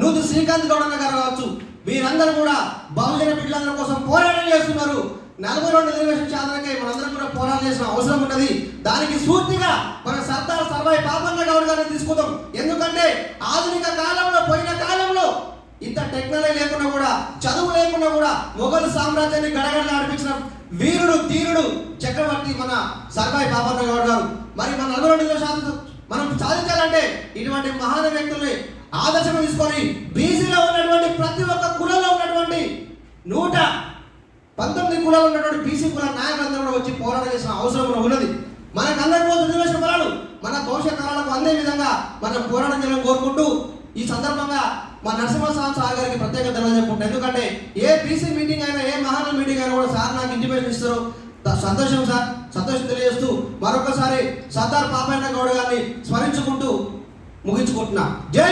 నూతు శ్రీకాంత్ గౌడన్న గారు కావచ్చు మీరందరూ కూడా బహుజన బిడ్డలందరి కోసం పోరాటం చేస్తున్నారు. నలభై రెండు రిజర్వేషన్ సాధనకై మనందరం కూడా పోరాటం చేసిన అవసరం ఉన్నది. దానికి స్ఫూర్తిగా మన సర్దార్ సర్వాయి పాపన్న గౌడ్ గారిని తీసుకుందాం. ఎందుకంటే ఆధునిక కాలంలో పోయిన కాలంలో ఇంత టెక్నాలజీ లేకుండా కూడా చదువు లేకుండా కూడా మొఘల్ సామ్రాజ్యాన్ని గడగడలు ఆడిపించిన వీరుడు తీరుడు చక్రవర్తి మన సర్వాయి పాపన్న గౌడ్ గారు. మరి మన నలభై రెండు శాతం సాధించాలంటే ఇటువంటి మహాన వ్యక్తుల్ని ఆదర్శం తీసుకొని బీసీలో ఉన్నటువంటి ప్రతి ఒక్క కులంలో ఉన్నటువంటి నూట పంతొమ్మిది కులాలు ఉన్నటువంటి బీసీ కుల నాయకులందరూ కూడా వచ్చి పోరాటం చేసిన అవసరం కూడా ఉన్నది. మనకు అందరి రోజు రిజర్వేషన్ ఫలాలు మన భవిష్యత్ తరాలకు అందే విధంగా మనం పోరాటం చేయాలని కోరుకుంటూ ఈ సందర్భంగా మా నరసింహస్వామి సార్ గారికి ప్రత్యేక ధన్యవాదాలు ఎందుకంటే ఏ బీసీ మీటింగ్ అయినా ఏ మహాన మీటింగ్ అయినా కూడా సార్ నాకు ఇంటిమేషన్ ఇస్తారు. సంతోషం సార్ సంతోషం తెలియజేస్తూ మరొకసారి సర్దార్ పాపయ్య గౌడ్ గారిని స్మరించుకుంటూ ముగించుకుంటున్నా. జై